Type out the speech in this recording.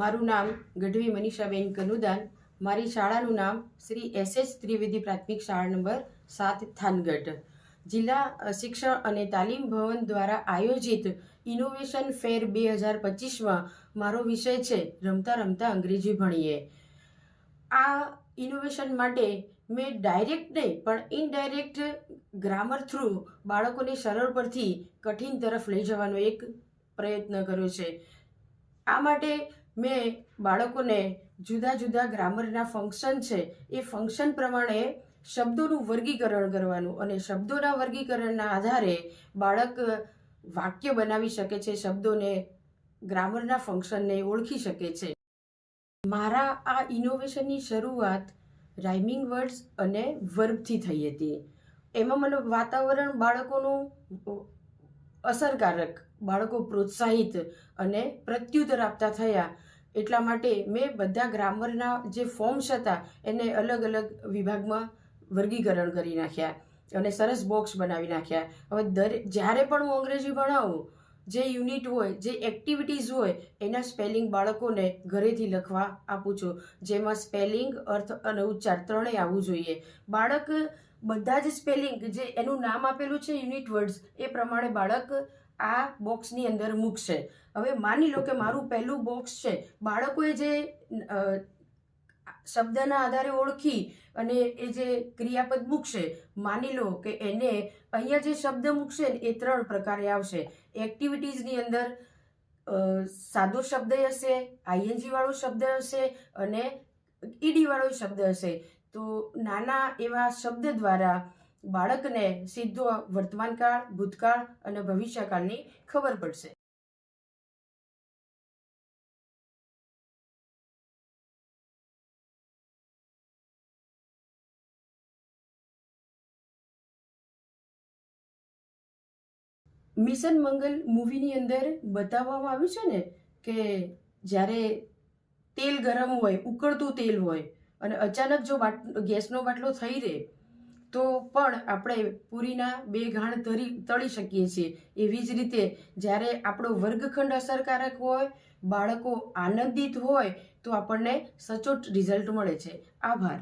મારું નામ ગઢવી મનીષાબેન કનુદાન. મારી શાળાનું નામ શ્રી એસ એસ ત્રિવેદી પ્રાથમિક શાળા નંબર સાત થાનગઢ. જિલ્લા શિક્ષણ અને તાલીમ ભવન દ્વારા આયોજિત ઇનોવેશન ફેર બે હજાર પચીસમાં મારો વિષય છે રમતા રમતા અંગ્રેજી ભણીએ. આ ઇનોવેશન માટે મેં ડાયરેક્ટ નહીં, પણ ઇનડાયરેક્ટ ગ્રામર થ્રુ બાળકોને સરળ પરથી કઠિન તરફ લઈ જવાનો એક પ્રયત્ન કર્યો છે. આ માટે મેં બાળકોને જુદા જુદા ગ્રામરના ફંક્શન છે, એ ફંક્શન પ્રમાણે શબ્દોનું વર્ગીકરણ કરવાનું અને શબ્દોના વર્ગીકરણના આધારે બાળક વાક્ય બનાવી શકે છે, શબ્દોને ગ્રામરના ફંક્શનને ઓળખી શકે છે. મારા આ ઇનોવેશનની શરૂઆત રાઇમિંગ વર્ડ્સ અને વર્બથી થઈ હતી. એમાં મને વાતાવરણ બાળકોનું અસરકારક બાળકો પ્રોત્સાહિત અને પ્રત્યુત્તર આપતા થયા. એટલા માટે મેં બધા ગ્રામરના જે ફોર્મ્સ હતા એને અલગ અલગ વિભાગમાં વર્ગીકરણ કરી નાખ્યા અને સરસ બોક્સ બનાવી નાખ્યા. હવે દરેક જ્યારે પણ હું અંગ્રેજી ભણાવું, જે યુનિટ હોય, જે એક્ટિવિટીઝ હોય, એના સ્પેલિંગ બાળકોને ઘરેથી લખવા આપું છું. જેમાં સ્પેલિંગ, અર્થ અને ઉચ્ચાર ત્રણેય આવવું જોઈએ. બાળક બધા જ સ્પેલિંગ જે એનું નામ આપેલું છે, યુનિટ વર્ડ્સ, એ પ્રમાણે બાળક આ બોક્સની અંદર મૂકશે. હવે માની લો કે મારું પહેલું બોક્સ છે. બાળકોએ જે શબ્દના આધારે ઓળખી અને એ જે ક્રિયાપદ મૂકશે, માની લો કે એને અહીંયા જે શબ્દ મૂકશે ને, એ ત્રણ પ્રકારે આવશે. એક્ટિવિટીઝની અંદર સાદો શબ્દ હશે આઈએનજી વાળો શબ્દ હશે અને ઈડી વાળો શબ્દ હશે. તો નાના એવા શબ્દ દ્વારા બાળકને સીધો વર્તમાનકાળ, ભૂતકાળ અને ભવિષ્યકાળની ખબર પડશે. મિશન મંગલ મૂવીની અંદર બતાવવામાં આવ્યું છે ને કે જ્યારે તેલ ગરમ હોય, ઉકળતું તેલ હોય અને અચાનક જો ગેસનો બાટલો થઈ રહે, તો પણ આપણે પૂરીના બે ઘાણ તરી, તળી શકીએ છીએ. એવી જ રીતે જ્યારે આપણો વર્ગખંડ અસરકારક હોય, બાળકો આનંદિત હોય, તો આપણને સચોટ રિઝલ્ટ મળે છે. આભાર.